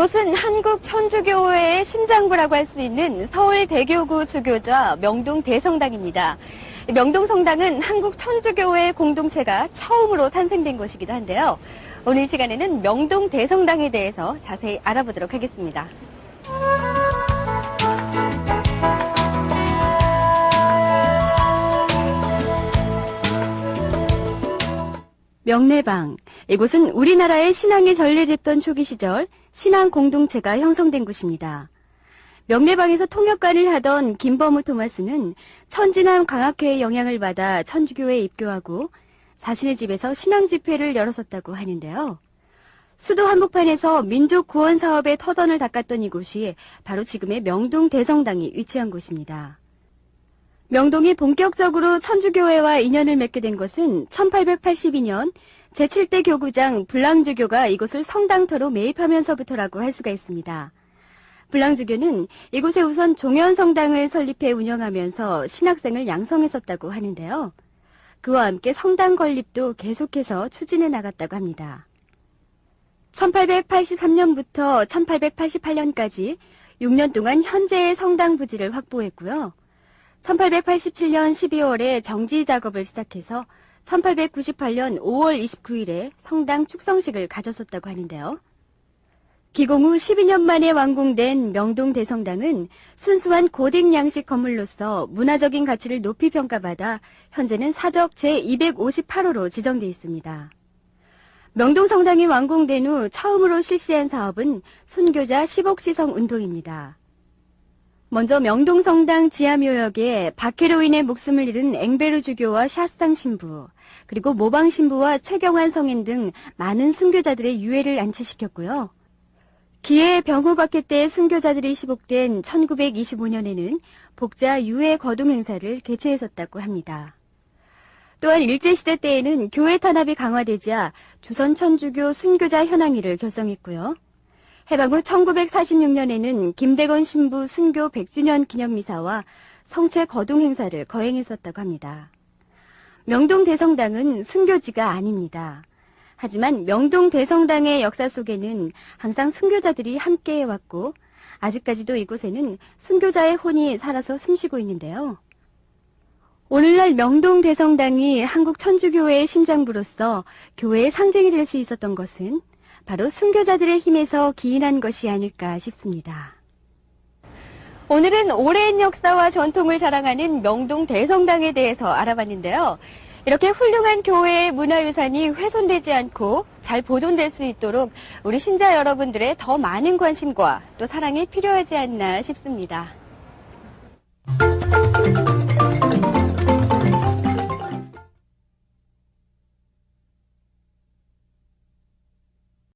이곳은 한국 천주교회의 심장부라고 할 수 있는 서울 대교구 주교자 명동 대성당입니다. 명동 성당은 한국 천주교회 공동체가 처음으로 탄생된 곳이기도 한데요. 오늘 시간에는 명동 대성당에 대해서 자세히 알아보도록 하겠습니다. 명례방. 이곳은 우리나라의 신앙이 전래됐던 초기 시절 신앙 공동체가 형성된 곳입니다. 명례방에서 통역관을 하던 김범우 토마스는 천진남 광학회의 영향을 받아 천주교에 입교하고 자신의 집에서 신앙 집회를 열었었다고 하는데요. 수도 한복판에서 민족 구원 사업의 터전을 닦았던 이곳이 바로 지금의 명동 대성당이 위치한 곳입니다. 명동이 본격적으로 천주교회와 인연을 맺게 된 것은 1882년 제7대 교구장 블랑주교가 이곳을 성당터로 매입하면서부터라고 할 수가 있습니다. 블랑주교는 이곳에 우선 종현성당을 설립해 운영하면서 신학생을 양성했었다고 하는데요. 그와 함께 성당 건립도 계속해서 추진해 나갔다고 합니다. 1883년부터 1888년까지 6년 동안 현재의 성당 부지를 확보했고요. 1887년 12월에 정지 작업을 시작해서 1898년 5월 29일에 성당 축성식을 가졌었다고 하는데요. 기공 후 12년 만에 완공된 명동 대성당은 순수한 고딕 양식 건물로서 문화적인 가치를 높이 평가받아 현재는 사적 제258호로 지정돼 있습니다. 명동 성당이 완공된 후 처음으로 실시한 사업은 순교자 10억 시성 운동입니다. 먼저 명동성당 지하묘역에 박해로 인해 목숨을 잃은 앵베르 주교와 샤스당 신부, 그리고 모방 신부와 최경환 성인 등 많은 순교자들의 유해를 안치시켰고요. 기해 병호 박해 때 순교자들이 시복된 1925년에는 복자 유해 거동 행사를 개최했었다고 합니다. 또한 일제시대 때에는 교회 탄압이 강화되자 조선 천주교 순교자 현황일을 결성했고요. 해방 후 1946년에는 김대건 신부 순교 100주년 기념미사와 성체 거동 행사를 거행했었다고 합니다. 명동 대성당은 순교지가 아닙니다. 하지만 명동 대성당의 역사 속에는 항상 순교자들이 함께 해왔고 아직까지도 이곳에는 순교자의 혼이 살아서 숨쉬고 있는데요. 오늘날 명동 대성당이 한국 천주교회의 심장부로서 교회의 상징이 될 수 있었던 것은 바로 순교자들의 힘에서 기인한 것이 아닐까 싶습니다. 오늘은 오랜 역사와 전통을 자랑하는 명동 대성당에 대해서 알아봤는데요. 이렇게 훌륭한 교회의 문화유산이 훼손되지 않고 잘 보존될 수 있도록 우리 신자 여러분들의 더 많은 관심과 또 사랑이 필요하지 않나 싶습니다.